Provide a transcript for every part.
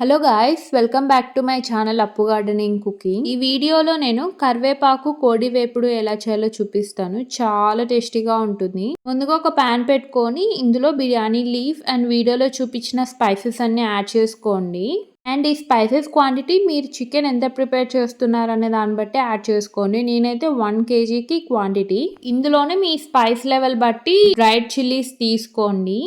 Hello guys welcome back to my channel Appu gardening cooking ఈ వీడియోలో నేను కరివేపాకు కోడి వేపుడు ఎలా చేయాలో చూపిస్తాను. చాలా టేస్టీగా ఉంటుంది. ముందుగా ఒక ప్యాన్ పెట్టుకొని ఇందులో బిర్యానీ లీఫ్ అండ్ వీడియోలో చూపించిన స్పైసెస్ అన్ని యాడ్ చేసుకోండి. అండ్ ఈ స్పైసెస్ క్వాంటిటీ మీరు చికెన్ ఎంత ప్రిపేర్ చేస్తున్నారు అనే దాన్ని బట్టి యాడ్ చేసుకోండి. నేనైతే వన్ కేజీకి క్వాంటిటీ. ఇందులోనే మీ స్పైస్ లెవెల్ బట్టి డ్రైడ్ చిల్లీస్ తీసుకోండి.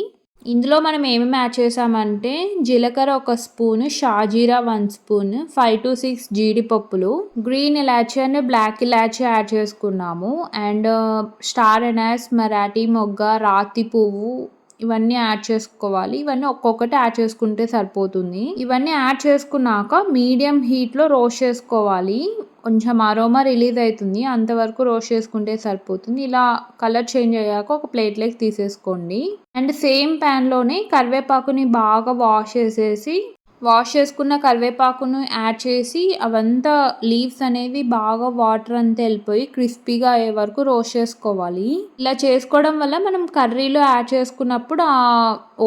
ఇందులో మనం ఏమేమి యాడ్ చేసామంటే జీలకర్ర ఒక స్పూన్ షాజీరా one spoon five to six జీడిపప్పులు గ్రీన్ ఇలాచీ అండ్ బ్లాక్ ఇలాచీ యాడ్ చేసుకున్నాము. అండ్ స్టార్ ఎనాస్ మరాఠీ మొగ్గ రాతి పువ్వు ఇవన్నీ యాడ్ చేసుకోవాలి. ఇవన్నీ ఒక్కొక్కటి యాడ్ చేసుకుంటే సరిపోతుంది. ఇవన్నీ యాడ్ చేసుకున్నాక మీడియం హీట్లో రోస్ట్ చేసుకోవాలి. కొంచెం అరోమా రిలీజ్ అవుతుంది అంతవరకు రోస్ట్ చేసుకుంటే సరిపోతుంది. ఇలా కలర్ చేంజ్ అయ్యాక ఒక ప్లేట్లోకి తీసేసుకోండి. అండ్ సేమ్ ప్యాన్లోనే కరివేపాకుని బాగా వాష్ చేసేసి వాష్ చేసుకున్న కరివేపాకును యాడ్ చేసి అవంతా లీవ్స్ అనేవి బాగా వాటర్ అంతా వెళ్ళిపోయి క్రిస్పీగా అయ్యే వరకు రోస్ట్ చేసుకోవాలి. ఇలా చేసుకోవడం వల్ల మనం కర్రీలో యాడ్ చేసుకున్నప్పుడు ఆ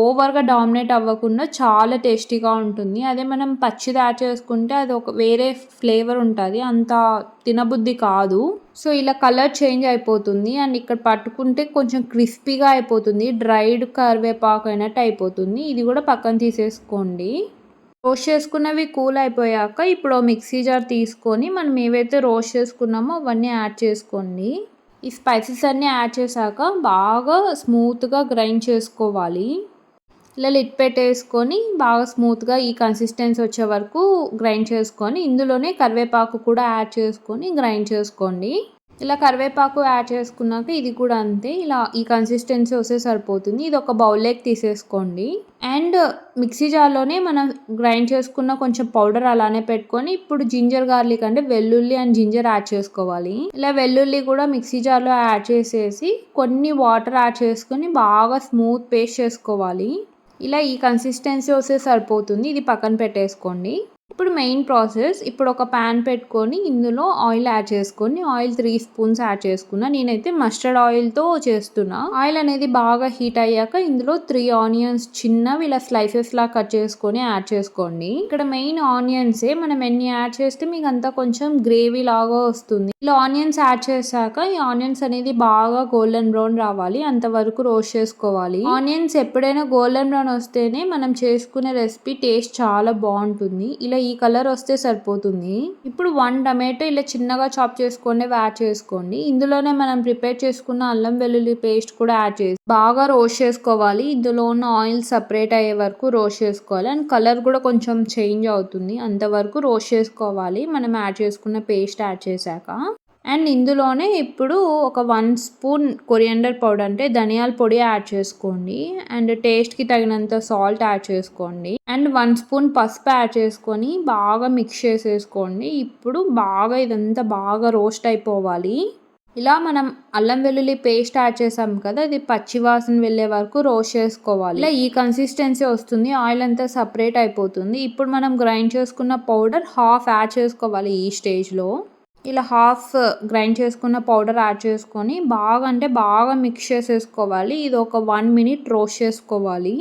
ఓవర్గా డామినేట్ అవ్వకుండా చాలా టేస్టీగా ఉంటుంది. అదే మనం పచ్చిది యాడ్ చేసుకుంటే అది ఒక వేరే ఫ్లేవర్ ఉంటుంది. అంత తినబుద్ధి కాదు. సో ఇలా కలర్ చేంజ్ అయిపోతుంది. అండ్ ఇక్కడ పట్టుకుంటే కొంచెం క్రిస్పీగా అయిపోతుంది. డ్రైడ్ కరివేపాకు అయినట్టు అయిపోతుంది. ఇది కూడా పక్కన తీసేసుకోండి. రోస్ట్ చేసుకున్నవి కూల్ అయిపోయాక ఇప్పుడు మిక్సీ జార్ తీసుకొని మనం ఏవైతే రోస్ట్ చేసుకున్నామో అవన్నీ యాడ్ చేసుకోండి. ఈ స్పైసెస్ అన్నీ యాడ్ చేశాక బాగా స్మూత్గా గ్రైండ్ చేసుకోవాలి. ఇలా లిట్ పెట్టేసుకొని బాగా స్మూత్గా ఈ కన్సిస్టెన్సీ వచ్చే వరకు గ్రైండ్ చేసుకొని ఇందులోనే కరివేపాకు కూడా యాడ్ చేసుకొని గ్రైండ్ చేసుకోండి. ఇలా కరివేపాకు యాడ్ చేసుకున్నాక ఇది కూడా అంతే. ఇలా ఈ కన్సిస్టెన్సీ వస్తే సరిపోతుంది. ఇది ఒక బౌల్లోకి తీసేసుకోండి. అండ్ మిక్సీ జార్లోనే మనం గ్రైండ్ చేసుకున్న కొంచెం పౌడర్ అలానే పెట్టుకొని ఇప్పుడు జింజర్ గార్లిక్ అంటే వెల్లుల్లి అండ్ జింజర్ యాడ్ చేసుకోవాలి. ఇలా వెల్లుల్లి కూడా మిక్సీ జార్లో యాడ్ చేసేసి కొన్ని వాటర్ యాడ్ చేసుకొని బాగా స్మూత్ పేస్ట్ చేసుకోవాలి. ఇలా ఈ కన్సిస్టెన్సీ వస్తే సరిపోతుంది. ఇది పక్కన పెట్టేసుకోండి. ఇప్పుడు మెయిన్ ప్రాసెస్ ఇప్పుడు ఒక ప్యాన్ పెట్టుకొని ఇందులో ఆయిల్ యాడ్ చేసుకొని ఆయిల్ త్రీ స్పూన్స్ యాడ్ చేసుకున్నా. నేనైతే మస్టర్డ్ ఆయిల్తో చేస్తున్నా. ఆయిల్ అనేది బాగా హీట్ అయ్యాక ఇందులో త్రీ ఆనియన్స్ చిన్నవి ఇలా స్లైసెస్ లా కట్ చేసుకొని యాడ్ చేసుకోండి. ఇక్కడ మెయిన్ ఆనియన్సే మనం ఎన్ని యాడ్ చేస్తే మీకు అంతా కొంచెం గ్రేవీ లాగా వస్తుంది. ఇలా ఆనియన్స్ యాడ్ చేశాక ఈ ఆనియన్స్ అనేది బాగా గోల్డెన్ బ్రౌన్ రావాలి. అంతవరకు రోస్ట్ చేసుకోవాలి. ఆనియన్స్ ఎప్పుడైనా గోల్డెన్ బ్రౌన్ వస్తేనే మనం చేసుకునే రెసిపీ టేస్ట్ చాలా బాగుంటుంది. ఇలా ఈ కలర్ వస్తే సరిపోతుంది. ఇప్పుడు వన్ టమాటో ఇలా చిన్నగా చాప్ చేసుకొని యాడ్ చేసుకోండి. ఇందులోనే మనం ప్రిపేర్ చేసుకున్న అల్లం వెల్లుల్లి పేస్ట్ కూడా యాడ్ చేసి బాగా రోస్ట్ చేసుకోవాలి. ఇందులో ఉన్న ఆయిల్ సపరేట్ అయ్యే వరకు రోస్ట్ చేసుకోవాలి. అండ్ కలర్ కూడా కొంచెం చేంజ్ అవుతుంది. అంతవరకు రోస్ట్ చేసుకోవాలి. మనం యాడ్ చేసుకున్న పేస్ట్ యాడ్ చేశాక. అండ్ ఇందులోనే ఇప్పుడు ఒక వన్ స్పూన్ కొరియండర్ పౌడర్ అంటే ధనియాల పొడి యాడ్ చేసుకోండి. అండ్ టేస్ట్కి తగినంత సాల్ట్ యాడ్ చేసుకోండి. అండ్ వన్ స్పూన్ పసుపు యాడ్ చేసుకొని బాగా మిక్స్ చేసేసుకోండి. ఇప్పుడు బాగా ఇదంతా బాగా రోస్ట్ అయిపోవాలి. ఇలా మనం అల్లం వెల్లుల్లి పేస్ట్ యాడ్ చేసాం కదా అది పచ్చివాసన వెళ్ళే వరకు రోస్ట్ చేసుకోవాలి. ఇలా ఈ కన్సిస్టెన్సీ వస్తుంది ఆయిల్ అంతా సపరేట్ అయిపోతుంది. ఇప్పుడు మనం గ్రైండ్ చేసుకున్న పౌడర్ హాఫ్ యాడ్ చేసుకోవాలి ఈ స్టేజ్లో. ఇలా హాఫ్ గ్రైండ్ చేసుకున్న పౌడర్ యాడ్ చేసుకొని బాగా అంటే బాగా మిక్స్ చేసేసుకోవాలి. ఇది ఒక వన్ మినిట్ రోస్ట్ చేసుకోవాలి.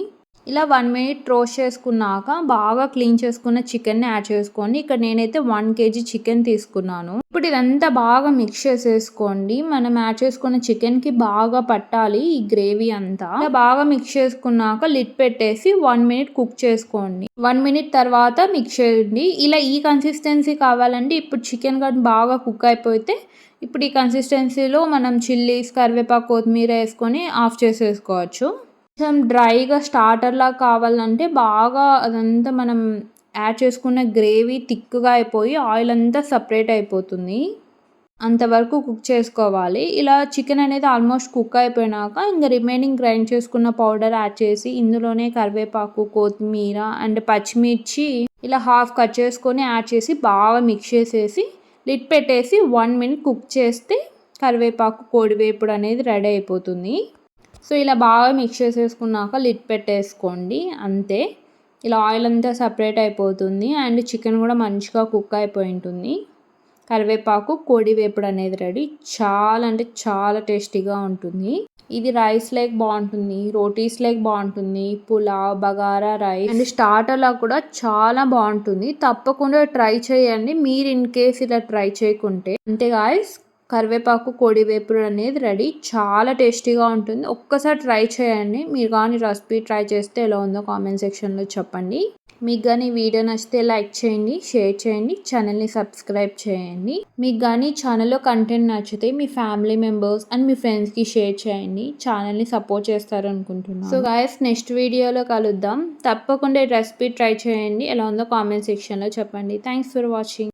ఇలా వన్ మినిట్ రోస్ట్ చేసుకున్నాక బాగా క్లీన్ చేసుకున్న చికెన్ని యాడ్ చేసుకోండి. ఇక్కడ నేనైతే వన్ కేజీ చికెన్ తీసుకున్నాను. ఇప్పుడు ఇదంతా బాగా మిక్స్ చేసేసుకోండి. మనం యాడ్ చేసుకున్న చికెన్కి బాగా పట్టాలి ఈ గ్రేవీ అంతా. బాగా మిక్స్ చేసుకున్నాక లిడ్ పెట్టేసి వన్ మినిట్ కుక్ చేసుకోండి. వన్ మినిట్ తర్వాత మిక్స్ చేయండి. ఇలా ఈ కన్సిస్టెన్సీ కావాలండి ఇప్పుడు చికెన్ కానీ బాగా కుక్ అయిపోతే ఇప్పుడు ఈ కన్సిస్టెన్సీలో మనం చిల్లీస్ కరివేపాకు కొత్తిమీర వేసుకొని ఆఫ్ చేసేసుకోవచ్చు. కొంచెం డ్రైగా స్టార్టర్లా కావాలంటే బాగా అదంతా మనం యాడ్ చేసుకున్న గ్రేవీ థిక్గా అయిపోయి ఆయిల్ అంతా సపరేట్ అయిపోతుంది. అంతవరకు కుక్ చేసుకోవాలి. ఇలా చికెన్ అనేది ఆల్మోస్ట్ కుక్ అయిపోయినాక ఇంకా రిమైనింగ్ గ్రైండ్ చేసుకున్న పౌడర్ యాడ్ చేసి ఇందులోనే కరివేపాకు కొత్తిమీర అండ్ పచ్చిమిర్చి ఇలా హాఫ్ కట్ చేసుకొని యాడ్ చేసి బాగా మిక్స్ చేసేసి లిట్ పెట్టేసి వన్ మినిట్ కుక్ చేస్తే కరివేపాకు కోడివేపుడు అనేది రెడీ అయిపోతుంది. సో ఇలా బాగా మిక్స్ చేసేసుకున్నాక లిడ్ పెట్టేసుకోండి అంతే. ఇలా ఆయిల్ అంతా సపరేట్ అయిపోతుంది అండ్ చికెన్ కూడా మంచిగా కుక్ అయిపోయి ఉంటుంది కరివేపాకు కోడి వేపుడు అనేది రెడీ. చాలా అంటే చాలా టేస్టీగా ఉంటుంది. ఇది రైస్ లైక్ బాగుంటుంది రోటీస్ లైక్ బాగుంటుంది పులావ్ బగారా రైస్. అండ్ స్టార్టర్లా కూడా చాలా బాగుంటుంది. తప్పకుండా ట్రై చేయండి. మీరు ఇన్ కేస్ ఇలా ట్రై చేయకుంటే. అంతే గాయస్ కరివేపాకు కోడి వేపుడు అనేది రెడీ. చాలా టేస్టీగా ఉంటుంది. ఒక్కసారి ట్రై చేయండి. మీరు కానీ రెసిపీ ట్రై చేస్తే ఎలా ఉందో కామెంట్ సెక్షన్లో చెప్పండి. మీకు కానీ వీడియో నచ్చితే లైక్ చేయండి షేర్ చేయండి ఛానల్ని సబ్స్క్రైబ్ చేయండి. మీకు కానీ ఛానల్లో కంటెంట్ నచ్చితే మీ ఫ్యామిలీ మెంబర్స్ అండ్ మీ ఫ్రెండ్స్కి షేర్ చేయండి. ఛానల్ని సపోర్ట్ చేస్తారు అనుకుంటున్నాను. సో గాయస్ నెక్స్ట్ వీడియోలో కలుద్దాం. తప్పకుండా రెసిపీ ట్రై చేయండి. ఎలా ఉందో కామెంట్ సెక్షన్లో చెప్పండి. Thanks for watching.